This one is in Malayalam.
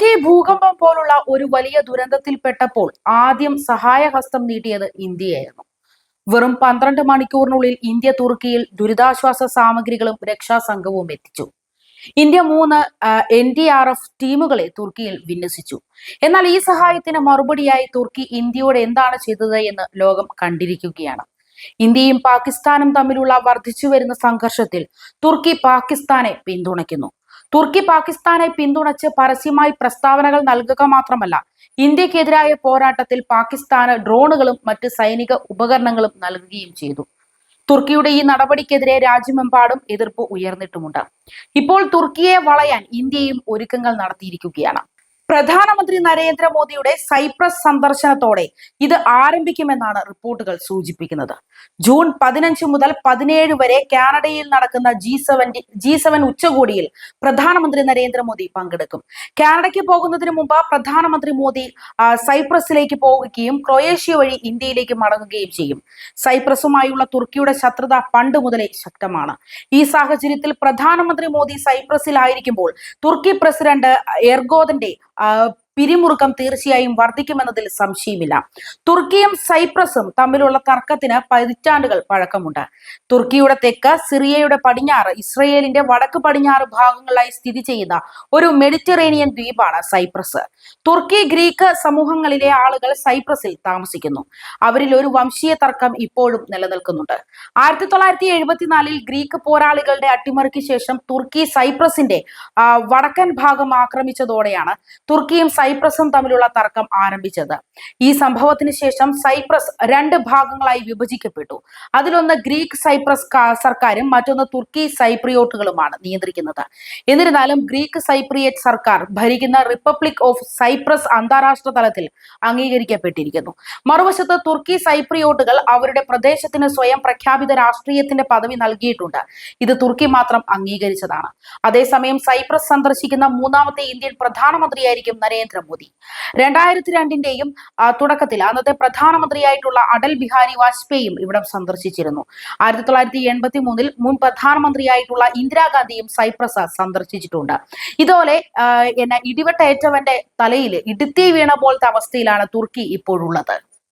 തുർക്കി ഭൂകമ്പം പോലുള്ള ഒരു വലിയ ദുരന്തത്തിൽപ്പെട്ടപ്പോൾ ആദ്യം സഹായഹസ്തം നീട്ടിയത് ഇന്ത്യയായിരുന്നു. വെറും പന്ത്രണ്ട് മണിക്കൂറിനുള്ളിൽ ഇന്ത്യ തുർക്കിയിൽ ദുരിതാശ്വാസ സാമഗ്രികളും രക്ഷാസംഘവും എത്തിച്ചു. ഇന്ത്യ മൂന്ന് എൻ ഡി ആർ എഫ് ടീമുകളെ തുർക്കിയിൽ വിന്യസിച്ചു. എന്നാൽ ഈ സഹായത്തിന് മറുപടിയായി തുർക്കി ഇന്ത്യയോട് എന്താണ് ചെയ്തത് എന്ന് ലോകം കണ്ടിരിക്കുകയാണ്. ഇന്ത്യയും പാകിസ്ഥാനും തമ്മിലുള്ള വർദ്ധിച്ചു വരുന്ന സംഘർഷത്തിൽ തുർക്കി പാകിസ്ഥാനെ പിന്തുണയ്ക്കുന്നു. തുർക്കി പാകിസ്ഥാനെ പിന്തുണച്ച് പരസ്യമായി പ്രസ്താവനകൾ നൽകുക മാത്രമല്ല ഇന്ത്യക്കെതിരായ പോരാട്ടത്തിൽ പാകിസ്ഥാന് ഡ്രോണുകളും മറ്റ് സൈനിക ഉപകരണങ്ങളും നൽകുകയും ചെയ്തു. തുർക്കിയുടെ ഈ നടപടിക്കെതിരെ രാജ്യമെമ്പാടും എതിർപ്പ് ഉയർന്നിട്ടുമുണ്ട്. ഇപ്പോൾ തുർക്കിയെ വളയാൻ ഇന്ത്യയും ഒരുക്കങ്ങൾ നടത്തിയിരിക്കുകയാണ്. പ്രധാനമന്ത്രി നരേന്ദ്രമോദിയുടെ സൈപ്രസ് സന്ദർശനത്തോടെ ഇത് ആരംഭിക്കുമെന്നാണ് റിപ്പോർട്ടുകൾ സൂചിപ്പിക്കുന്നത്. ജൂൺ പതിനഞ്ച് മുതൽ പതിനേഴ് വരെ കാനഡയിൽ നടക്കുന്ന ജി സെവൻ ജി സെവൻ ഉച്ചകോടിയിൽ പ്രധാനമന്ത്രി നരേന്ദ്രമോദി പങ്കെടുക്കും. കാനഡയ്ക്ക് പോകുന്നതിന് മുമ്പ് പ്രധാനമന്ത്രി മോദി സൈപ്രസിലേക്ക് പോകുകയും ക്രൊയേഷ്യ വഴി ഇന്ത്യയിലേക്ക് മടങ്ങുകയും ചെയ്യും. സൈപ്രസുമായുള്ള തുർക്കിയുടെ ശത്രുത പണ്ട് മുതലേ ശക്തമാണ്. ഈ സാഹചര്യത്തിൽ പ്രധാനമന്ത്രി മോദി സൈപ്രസിലായിരിക്കുമ്പോൾ തുർക്കി പ്രസിഡന്റ് എർഗോദന്റെ uh, പിരിമുറുക്കം തീർച്ചയായും വർദ്ധിക്കുമെന്നതിൽ സംശയമില്ല. തുർക്കിയും സൈപ്രസും തമ്മിലുള്ള തർക്കത്തിന് പതിറ്റാണ്ടുകൾ പഴക്കമുണ്ട്. തുർക്കിയുടെ തെക്ക് സിറിയയുടെ പടിഞ്ഞാറ് ഇസ്രയേലിന്റെ വടക്ക് പടിഞ്ഞാറ് ഭാഗങ്ങളിലായി സ്ഥിതി ചെയ്യുന്ന ഒരു മെഡിറ്ററേനിയൻ ദ്വീപാണ് സൈപ്രസ്. തുർക്കി ഗ്രീക്ക് സമൂഹങ്ങളിലെ ആളുകൾ സൈപ്രസിൽ താമസിക്കുന്നു. അവരിൽ ഒരു വംശീയ തർക്കം ഇപ്പോഴും നിലനിൽക്കുന്നുണ്ട്. ആയിരത്തി തൊള്ളായിരത്തി എഴുപത്തിനാലിൽ ഗ്രീക്ക് പോരാളികളുടെ അട്ടിമറിക്ക് ശേഷം തുർക്കി സൈപ്രസിന്റെ വടക്കൻ ഭാഗം ആക്രമിച്ചതോടെയാണ് തുർക്കിയും സൈപ്രസും തമ്മിലുള്ള തർക്കം ആരംഭിച്ചത്. ഈ സംഭവത്തിന് ശേഷം സൈപ്രസ് രണ്ട് ഭാഗങ്ങളായി വിഭജിക്കപ്പെട്ടു. അതിലൊന്ന് ഗ്രീക്ക് സൈപ്രസ് സർക്കാരും മറ്റൊന്ന് തുർക്കി സൈപ്രിയോട്ടുകളുമാണ് നിയന്ത്രിക്കുന്നത്. എന്നിരുന്നാലും ഗ്രീക്ക് സൈപ്രിയറ്റ് സർക്കാർ ഭരിക്കുന്ന റിപ്പബ്ലിക് ഓഫ് സൈപ്രസ് അന്താരാഷ്ട്ര തലത്തിൽ അംഗീകരിക്കപ്പെട്ടിരിക്കുന്നു. മറുവശത്ത് തുർക്കി സൈപ്രിയോട്ടുകൾ അവരുടെ പ്രദേശത്തിന് സ്വയം പ്രഖ്യാപിത രാഷ്ട്രീയത്തിന്റെ പദവി നൽകിയിട്ടുണ്ട്. ഇത് തുർക്കി മാത്രം അംഗീകരിച്ചതാണ്. അതേസമയം സൈപ്രസ് സന്ദർശിക്കുന്ന മൂന്നാമത്തെ ഇന്ത്യൻ പ്രധാനമന്ത്രിയായിരിക്കും നരേന്ദ്രമോദി. രണ്ടായിരത്തി രണ്ടിന്റെയും തുടക്കത്തിൽ അന്നത്തെ പ്രധാനമന്ത്രിയായിട്ടുള്ള അടൽ ബിഹാരി വാജ്പേയും ഇവിടം സന്ദർശിച്ചിരുന്നു. ആയിരത്തി തൊള്ളായിരത്തി എൺപത്തി മൂന്നിൽ മുൻ പ്രധാനമന്ത്രിയായിട്ടുള്ള ഇന്ദിരാഗാന്ധിയും സൈപ്രസ് സന്ദർശിച്ചിട്ടുണ്ട്. ഇതുപോലെ എന്നെ ഇടിവെട്ടേറ്റവന്റെ തലയിൽ ഇടുത്തി വീണ പോലത്തെ അവസ്ഥയിലാണ് തുർക്കി ഇപ്പോഴുള്ളത്.